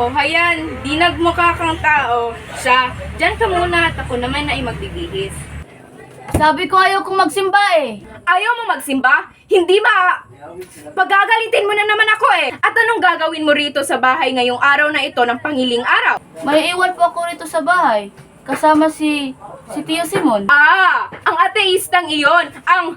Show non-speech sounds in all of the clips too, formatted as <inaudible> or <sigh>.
O hayan, di nagmukha kang tao. Siya, dyan ka muna at ako naman na ay magbibihis. Sabi ko ayaw kong magsimba eh. Ayaw mo magsimba? Hindi ma... Pagagalitin mo na naman ako eh. At anong gagawin mo rito sa bahay ngayong araw na ito ng pangiling araw? May iwan po ako rito sa bahay. Kasama si si Tio Simon. Ah, ang ateistang iyon, ang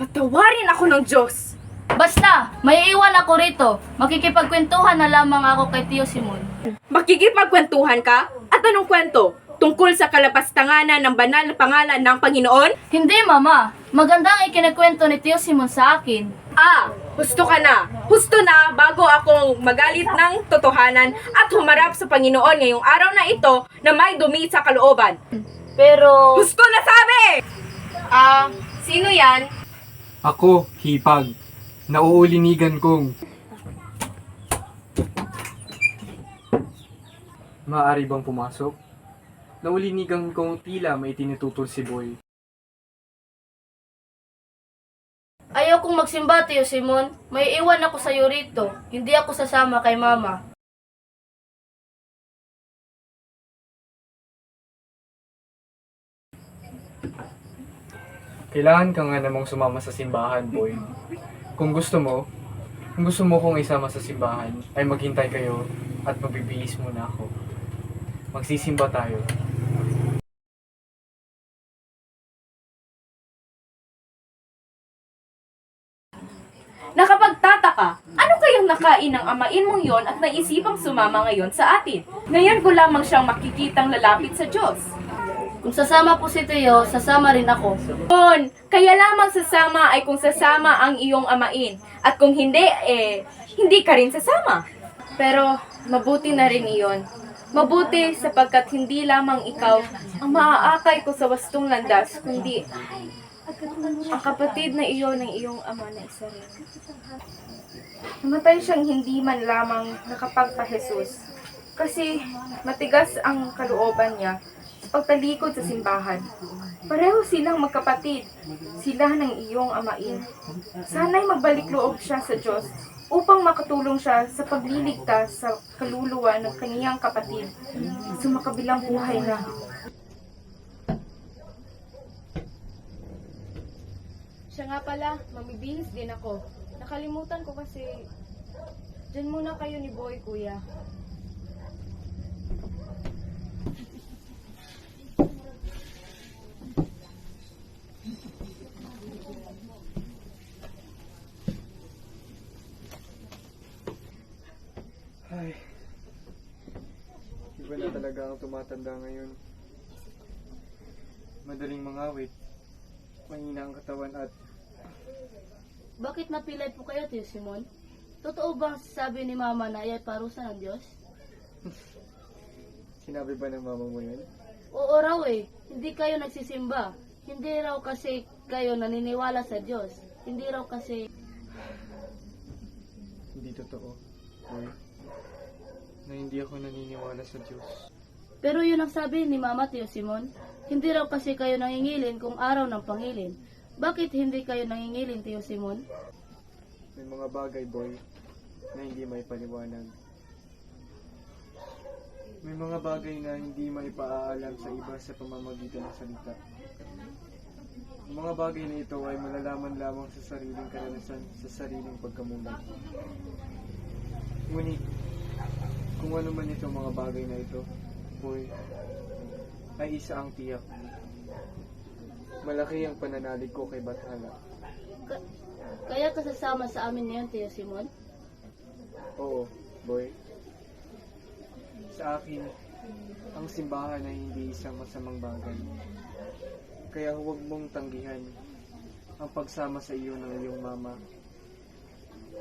patawarin ako ng Diyos. Basta, may iwan ako rito. Makikipagkwentuhan na lamang ako kay Tio Simon. Makikipagkwentuhan ka? At anong kwento? Tungkol sa kalapastanganan ng banal na pangalan ng Panginoon? Hindi, Mama. Magandang ikinikwento ni Tio Simon sa akin. Ah, husto ka na. Husto na bago akong magalit ng totohanan at humarap sa Panginoon ngayong araw na ito na may dumi sa kalooban. Pero... Husto na sabi! Ah, sino yan? Ako, hipag. Nauulinigan kong. Maaari bang pumasok? Naulinigan kong tila may tinututol si Boy. Ayaw kong magsimba, Tio Simon. May iwan ako sa iyo rito. Hindi ako sasama kay Mama. Kailangan ka nga namang sumama sa simbahan, Boy. Kung gusto mo, kung gusto mo kong isama sa simbahan, ay maghintay kayo at magbibihis muna ako. Magsisimba tayo. Nakapagtataka, ano kayang nakain ng amain mong yon at naisipang sumama ngayon sa atin? Ngayon ko lamang siyang makikitang lalapit sa Diyos. Kung sasama po si Tio, sasama rin ako. On, kaya lamang sasama ay kung sasama ang iyong amain. At kung hindi, eh, hindi ka rin sasama. Pero, mabuti na rin iyon. Mabuti sapagkat hindi lamang ikaw ang maaakay ko sa wastong landas, kundi ang kapatid na iyon ng iyong ama na isa rin. Namatay siyang hindi man lamang nakapagpa-Jesus. Kasi matigas ang kalooban niya pagtalikod sa simbahan. Pareho silang magkapatid. Sila ng iyong amain. Sana'y magbalik loob siya sa Diyos upang makatulong siya sa pagliligtas sa kaluluwa ng kaniyang kapatid sa makabilang buhay na. Siya nga pala, mamibihis din ako. Nakalimutan ko kasi, dyan muna kayo ni Boy, kuya. Ay, iba na talaga ang tumatanda ngayon. Madaling mangawit, mahina ang katawan at Bakit napilay po kayo, Tio Simon? Totoo bang sabi ni Mama na ay parusa ng Diyos? <laughs> sinabi ba ng mama mo yun? Oo raw eh. Hindi kayo nagsisimba. Hindi raw kasi kayo naniniwala sa Diyos. Hindi raw kasi... Hindi totoo, boy. Na hindi ako naniniwala sa Diyos. Pero yun ang sabi ni Mama Tio Simon. Hindi raw kasi kayo nangingilin kung araw ng pangilin. Bakit hindi kayo nangingilin, Tio Simon? May mga bagay, boy, na hindi may paliwanag. May mga bagay na hindi may paaalam sa iba sa pamamagitan ng salita. Ang mga bagay na ito ay malalaman lamang sa sariling karanasan, sa sariling pagkamulat. Ngunit, kung ano man itong mga bagay na ito, boy, ay isa ang tiyak. Malaki ang pananalig ko kay Bathala. Ka- kaya ka sasama sa amin ngayon, Tio Simon? Oo, boy. Sa akin, ang simbahan ay hindi isang masamang bagay. Kaya huwag mong tanggihan ang pagsama sa iyo ng iyong mama.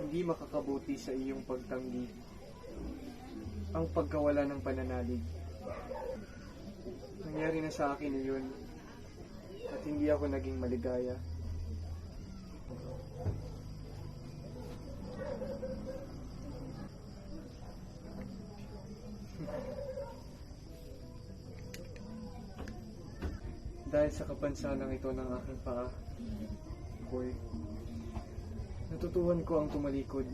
Hindi makakabuti sa iyong pagtanggi ang pagkawala ng pananalig. Nangyari na sa akin iyon at hindi ako naging maligaya. <laughs> Dahil sa kapansalang ito ng aking paa, boy, natutuhan ko ang tumalikod.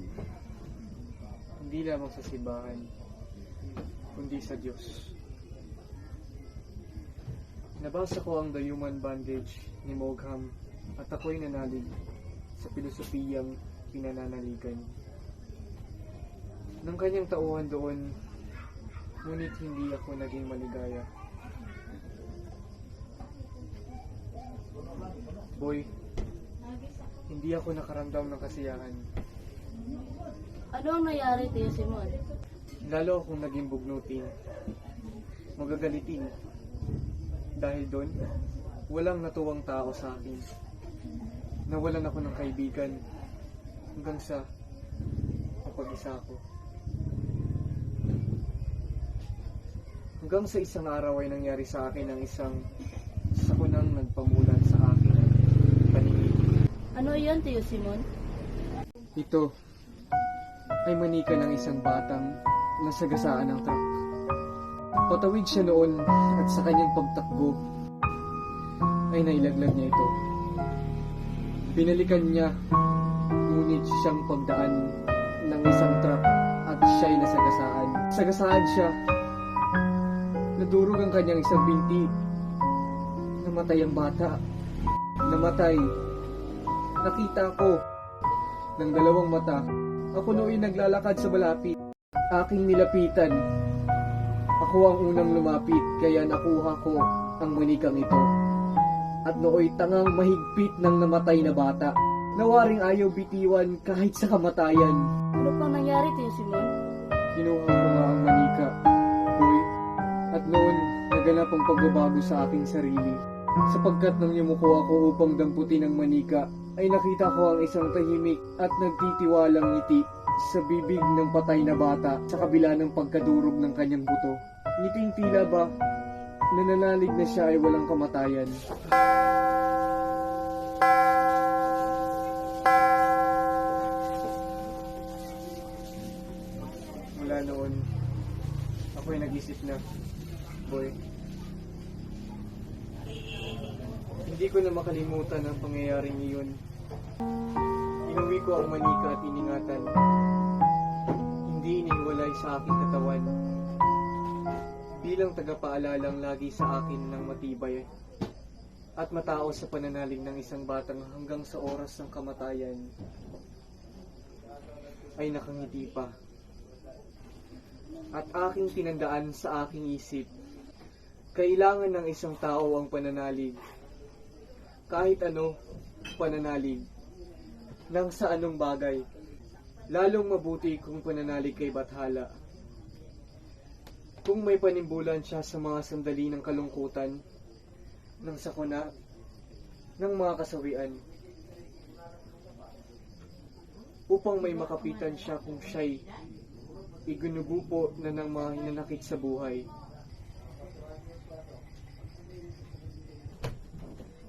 Hindi lamang sa simbahan, kundi sa Diyos. Nabasa ko ang The Human Bandage ni Mogham at ako'y nanalig sa pilosopiyang pinananaligan. Nang kanyang tauhan doon, ngunit hindi ako naging maligaya. Boy, hindi ako nakaramdam ng kasiyahan. Ano ang nangyari, Tio Simon? Lalo akong naging bugnutin. Magagalitin. Dahil doon, walang natuwang tao sa akin. Nawalan ako ng kaibigan. Hanggang sa mapag-isa ako. Hanggang sa isang araw ay nangyari sa akin ang isang sakunang nagpamulan sa akin paningin. Ano yan, Tio Simon? Ito ay manika ng isang batang nasagasaan ng truck. Patawid siya noon at sa kanyang pagtakbo ay nailaglag niya ito. Binalikan niya ngunit siyang pagdaan ng isang truck at siya'y nasagasaan. Sagasaan siya. Nadurog ang kanyang isang binti. Namatay ang bata. Namatay. Nakita ko ng dalawang mata. Ako nooy naglalakad sa malapit. Aking nilapitan. Ako ang unang lumapit, kaya nakuha ko ang manikang ito. At nooy tangang mahigpit ng namatay na bata. Nawaring ayaw bitiwan kahit sa kamatayan. Ano pang nangyari, Tio Simon? Kinuha ko nga ang manika, boy. At noon, naganap ang pagbabago sa aking sarili. Sapagkat nang yumuko ako upang damputin ang manika, ay nakita ko ang isang tahimik at nagtitiwalang ngiti sa bibig ng patay na bata sa kabila ng pagkadurog ng kanyang buto. Ngiting tila ba, nananalig na siya ay walang kamatayan. Mula noon, ako'y nag-isip na, boy, hindi ko na makalimutan ang pangyayaring iyon. Inuwi ko ang manika at iningatan. Hindi iniwalay sa aking katawan. Bilang tagapaalalang lagi sa akin ng matibay at matao sa pananalig ng isang batang hanggang sa oras ng kamatayan ay nakangiti pa. At aking tinandaan sa aking isip, kailangan ng isang tao ang pananalig kahit ano pananalig nang sa anong bagay lalong mabuti kung pananalig kay Bathala. Kung may panimbulan siya sa mga sandali ng kalungkutan ng sakuna ng mga kasawian upang may makapitan siya kung siya'y igunugupo na ng mga hinanakit sa buhay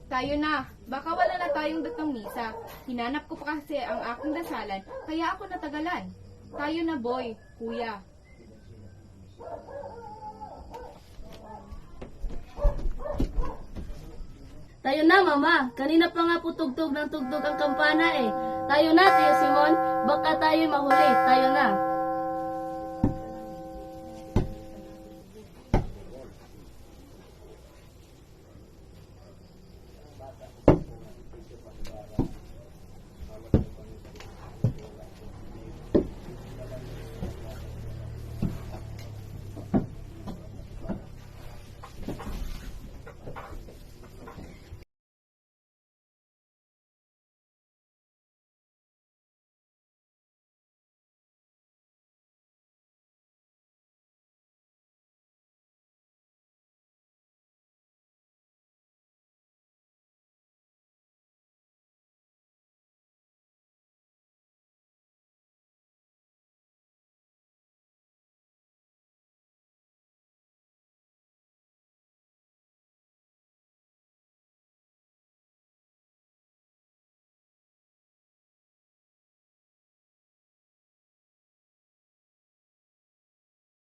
Tayo na. Baka wala na tayong datang misa. Hinanap ko pa kasi ang aking dasalan, kaya ako natagalan. Tayo na, boy. Kuya. Tayo na, Mama. Kanina pa nga po tugtog ng tugtog ang kampana eh. Tayo na, Tio Simon. Baka tayo mahuli. Tayo na.